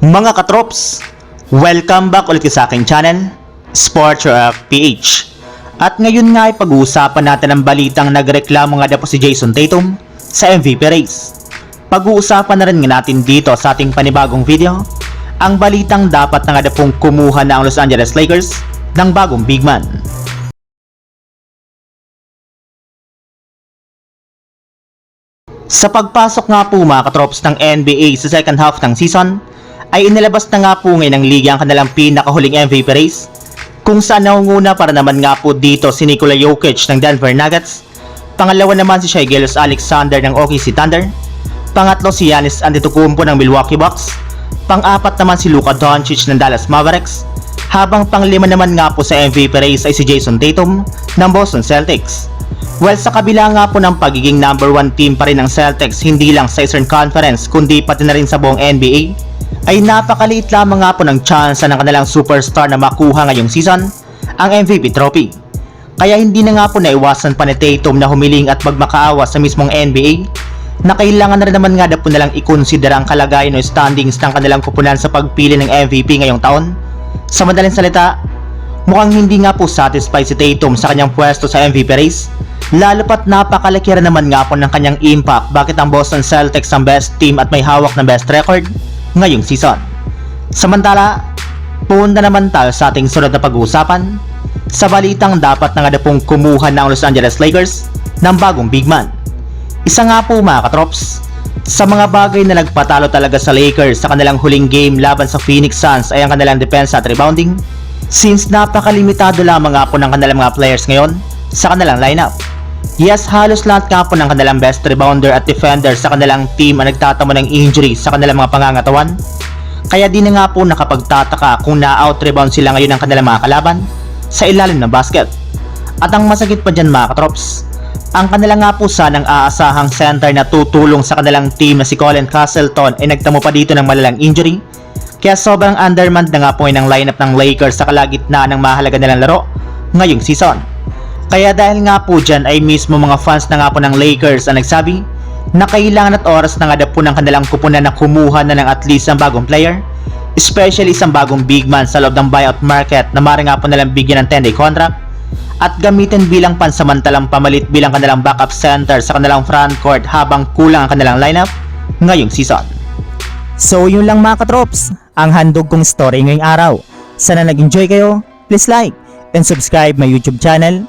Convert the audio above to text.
Mga katrops, welcome back ulit sa aking channel, Sports Rock PH. At ngayon nga ay pag-uusapan natin ang balitang nagreklamo nga po si Jason Tatum sa MVP race. Pag-uusapan na rin nga natin dito sa ating panibagong video, ang balitang dapat na nga pong kumuha na ang Los Angeles Lakers ng bagong big man. Sa pagpasok nga po mga katrops ng NBA sa second half ng season, ay inilabas na nga po ngayon ng liga ang kanilang pinakahuling MVP race kung saan nangunguna para naman nga po dito si Nikola Jokic ng Denver Nuggets, pangalawa naman si Shai Gilgeous Alexander ng OKC Thunder, pangatlo si Giannis Antetokounmpo ng Milwaukee Bucks, pang-apat naman si Luka Doncic ng Dallas Mavericks, habang panglima naman nga po sa MVP race ay si Jason Tatum ng Boston Celtics. Well, sa kabila nga po ng pagiging number 1 team pa rin ng Celtics hindi lang sa Eastern Conference kundi pati na rin sa buong NBA, ay napakaliit lamang nga po ng chance ng kanilang superstar na makuha ngayong season, ang MVP trophy. Kaya hindi na nga po naiwasan pa ni Tatum na humiling at magmakaawa sa mismong NBA na kailangan na rin naman nga na po nalang ikonsidera ang kalagayan o standings ng kanilang kupunan sa pagpili ng MVP ngayong taon. Sa madaling salita, mukhang hindi nga po satisfied si Tatum sa kanyang pwesto sa MVP race Lalo pat napakalaki naman nga po ng kanyang impact bakit ang Boston Celtics ang best team at may hawak na best record ngayong season. Samantala, punta naman tayo sa ating sunod na pag-uusapan sa balitang dapat na nga pong kumuha ng Los Angeles Lakers ng bagong big man. Isa nga po mga katrops, sa mga bagay na nagpatalo talaga sa Lakers sa kanilang huling game laban sa Phoenix Suns ay ang kanilang defense at rebounding since napakalimitado lamang nga po ng kanilang mga players ngayon sa kanilang lineup. Yes, halos lahat nga po ng kanilang best rebounder at defender sa kanilang team ang nagtatamo ng injury sa kanilang mga pangangatawan. Kaya di na nga po nakapagtataka kung na-out-rebound sila ngayon ng kanilang mga kalaban sa ilalim ng basket. At ang masakit pa dyan mga katrops, ang kanila nga po sanang aasahang center na tutulong sa kanilang team na si Colin Castleton ay nagtamo pa dito ng malalang injury. Kaya sobrang undermanned na nga po ng lineup ng Lakers sa kalagitnaan ng mahalaga nilang laro ngayong season. Kaya dahil nga po dyan ay mismo mga fans na nga po ng Lakers ang nagsabi na kailangan at oras na nga po ng kanilang kupunan na kumuha na ng at least ang bagong player especially isang bagong big man sa loob ng buyout market na mara nga po nalang bigyan ng 10-day contract at gamitin bilang pansamantalang pamalit bilang kanilang backup center sa kanilang front court habang kulang ang kanilang lineup ngayong season. So yun lang mga katrops, ang handog kong story ngayong araw. Sana nag-enjoy kayo, please like and subscribe my YouTube channel,